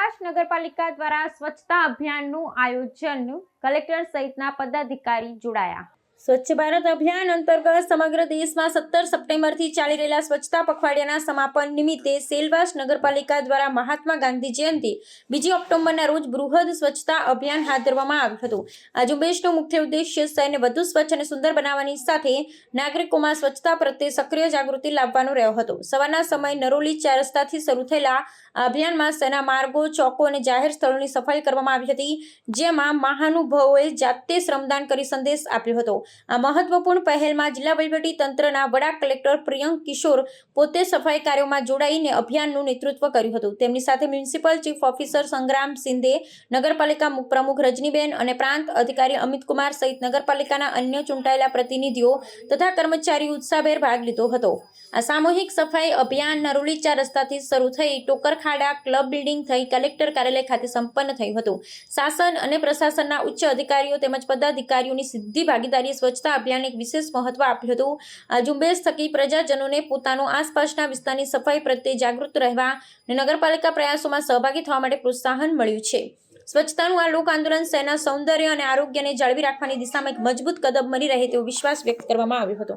સેલવાસ નગરપાલિકા દ્વારા સ્વચ્છતા અભિયાનનું આયોજન કલેક્ટર સહિતના પદાધિકારી જોડાયા. સ્વચ્છ ભારત અભિયાન અંતર્ગત સમગ્ર દેશમાં સત્તર સપ્ટેમ્બરથી ચાલી રહેલા સ્વચ્છતા પખવાડિયાના સમાપન નિમિત્તે સેલવાસ નગરપાલિકા દ્વારા મહાત્મા ગાંધી જયંતિ, બીજી ઓક્ટોબરના રોજ બૃહદ સ્વચ્છતા અભિયાન હાથ ધરવામાં આવ્યું હતું. આ ઝુંબેશનો મુખ્ય ઉદ્દેશ્ય શહેરને વધુ સ્વચ્છ અને સુંદર બનાવવાની સાથે નાગરિકોમાં સ્વચ્છતા પ્રત્યે સક્રિય જાગૃતિ લાવવાનો રહ્યો હતો. સવારના સમય નરોલી ચાર રસ્તાથી શરૂ થયેલા અભિયાનમાં શહેરના માર્ગો, ચોકો અને જાહેર સ્થળોની સફાઈ કરવામાં આવી હતી, જેમાં મહાનુભાવોએ જાતે શ્રમદાન કરી સંદેશ આપ્યો હતો. આ મહત્વપૂર્ણ પહેલમાં જિલ્લા તંત્રના વડા કલેક્ટર પ્રિયંક કિશોર પોતે સફાઈ કાર્યોમાં જોડાઈને અભિયાનનું નેતૃત્વ કર્યું હતું. તેમની સાથે મ્યુનિસિપલ ચીફ ઓફિસર સંગ્રામ સિંધે, નગરપાલિકા પ્રમુખ રજનીબેન અને પ્રાંત અધિકારી અમિતકુમાર સહિત નગરપાલિકાના અન્ય ચૂંટાયેલા પ્રતિનિધિઓ તથા કર્મચારીઓ ઉત્સાહભેર ભાગ લીધો હતો. આ સામૂહિક સફાઈ અભિયાન નરોલીચા રસ્તાથી શરૂ થઈ ટોકરખાડા ક્લબ બિલ્ડિંગ થઈ કલેક્ટર કાર્યાલય ખાતે સંપન્ન થયું હતું. શાસન અને પ્રશાસનના ઉચ્ચ અધિકારીઓ તેમજ પદાધિકારીઓની સીધી ભાગીદારીએ સ્વચ્છતા અભિયાન એક વિશેષ મહત્વ આપ્યું હતું. આ ઝુંબેશ થકી પ્રજાજનોને પોતાનું આસપાસના વિસ્તારની સફાઈ પ્રત્યે જાગૃત રહેવા અને નગરપાલિકા પ્રયાસોમાં સહભાગી થવા માટે પ્રોત્સાહન મળ્યું છે. સ્વચ્છતાનું આ લોક આંદોલન શહેરના સૌંદર્ય અને આરોગ્યને જાળવી રાખવાની દિશામાં એક મજબૂત કદમ બની રહે તેવો વિશ્વાસ વ્યક્ત કરવામાં આવ્યો હતો.